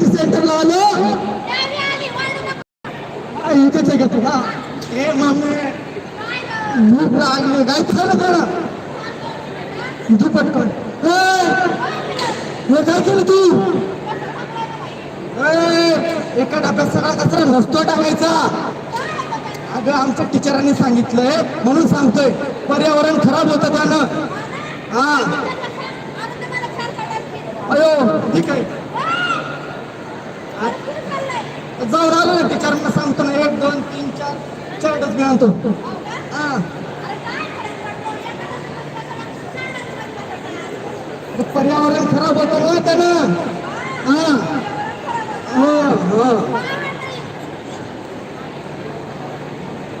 Duty सेंटरला आलो. इथेच आहे का तुला ए मामे. भूक लागली. काय खरं खरं तू पटकन. ए, हे काय केलं तू? ए, एका डब्यात सगळा कचरा नसतो टाकायचा. अगं आमच्या टीचरांनी सांगितलंय म्हणून सांगतोय. पर्यावरण खराब होतं त्यानं. हा. अयो ठीक आहे. जाऊन आलो ना टीचरांना सांगतो ना. एक दोन तीन चार चार डबे आणतो. हा. पर्यावरण खराब होतं ना त्यानं. हा. हो हो.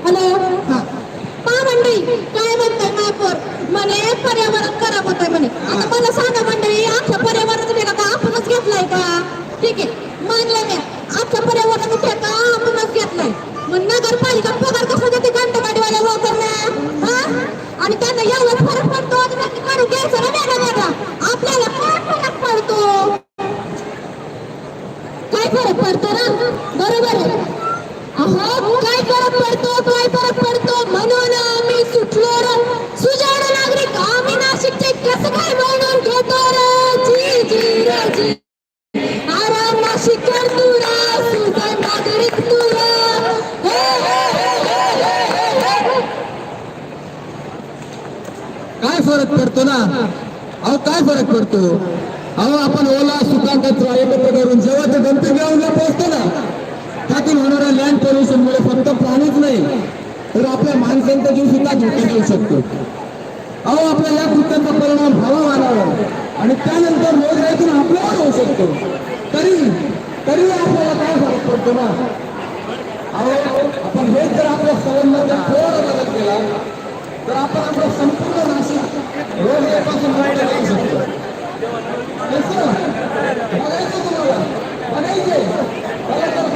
हॅलो? काय म्हणताय मायपोर म्हणे पर्यावरण खराब होत म्हणे. आता मला सांगा मंडळी आमच्या पर्यावरण ठेका का आपणच घेतलाय का ठीक आहे मानलं मी आमच्या पर्यावरण ठेका आपणच घेतलाय मग नगरपालिका पगार कसं देते घंटगाडीवाल्या लोकांना आणि त्यांना एवढा फरक पडतो. करून घ्यायचं ना वेगळा वेगळा. आपल्याला फरक पडतो ना? अहो काय फरक पडतो? अहो आपण ओला सुका कचरा एकत्र करून जेव्हा ते गणपती ग्राउंडला पोहोचतो ना त्यातून होणाऱ्या लँड पोल्युशन मुळे फक्त प्राणीच नाही तर आपल्या माणसांचा जीव सुद्धा धोक्यात येऊ शकतो. अहो आपल्या या कृत्यांचा परिणाम हवामानावर आणि त्यानंतर रोगराईतून आपल्यावर होऊ शकतो. तरी तरी आपल्याला काय फरक पडतो ना? अहो आपण हेच जर आपल्या संबंधाचा थोडा बदल केला तर आपण आपलं संपूर्ण नाशिक रोगराईपासून मुक्त करू शकतो कसं? बघायचं तुम्हाला बघायचे चला तर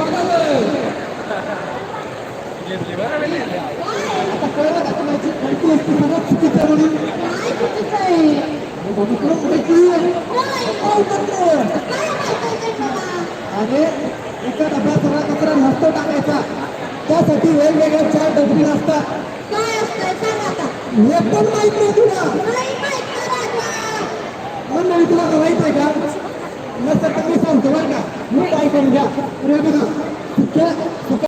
बघायचं आता कळलं का असते सगळं चुकीचं आहे म्हणून काय चुकीचं आहे? इकडं पुढे किती आहे? काय करतोय? अरे एका डब्यात सगळा कचरा नसतो टाकायचा त्यासाठी वेगवेगळ्या चार डस्टबिन असतात काय असतंय सांगा आता हे पण माहीत नाही तुला नाही माहीत करायचं. मंडळी तुला का माहीत आहे का नसतं तर मी सांगतो बरं का मी काय करून घ्या अरे बघा